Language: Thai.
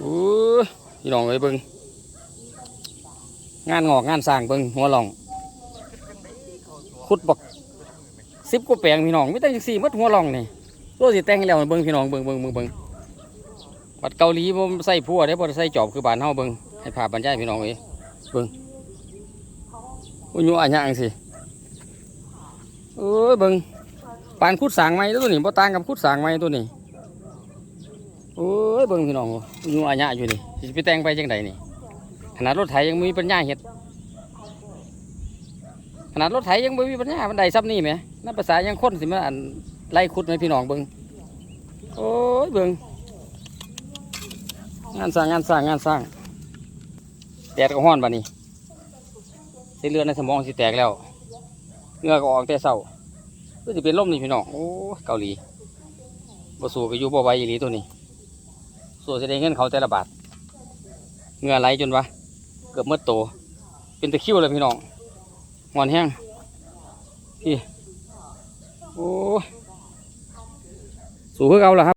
โอ้ยพี่น้องเอ้ยเบิ่งงานงอกงานสร้างเบิ่งหัวหลองขุดบักสิบกว่าแปลงพี่น้องไม่ต่จังสี่มัดหัวหลองนี่ตัวสิแต่งแล้วเบิ่งพี่น้องเบิ่งเบิ่งเบิ่งเบิ่งวัดเกาหลีบ่ใส่พัวเด้บ่ได้ใส่จอบคือบานเฮาเบิ่งให้ภาบรรยายพี่น้องเอ้ยเบิ่งอุ้ยอยู่อันยังสิเอ้ยเบิ่งปานขุดสางไม้ตัวนี้บ่ต่างกับขุดสางไม้ตัวนี้ โอ้ยเบิ่งพี่น้องอยู่อาญะอยู่นี่สิไปแต่งไปจังไดนี่ขนาดรถไถยังบ่มีปัญญาเฮ็ดขนาดรถไถยังบ่มีปัญญามันไดซ้ำนี่แหมนั่นภาษายังคนสิมาอันไล่ขุดให้พี่น้องเบิ่งโอ้ยเบิ่งงานสร้างงานสร้างงานสร้างแดดก็ร้อนบัดนี้เส้นเลือดในสมองสิแตกแล้วเงือกออกแต่เช้าก็สิเป็นลมนี่พี่น้องโอ้เกาหลีบ่สู้ก็อยู่บ่ไหวอีหลีตัวนี้ ส่วนจะได้เงินเขาแต่ละบาทเงื่อไหลจนวะเกือบเมดโตวเป็นตะคริวเลยพี่น้องหอนแห้งพี่โอ้สู้คือเอาเหรอครับ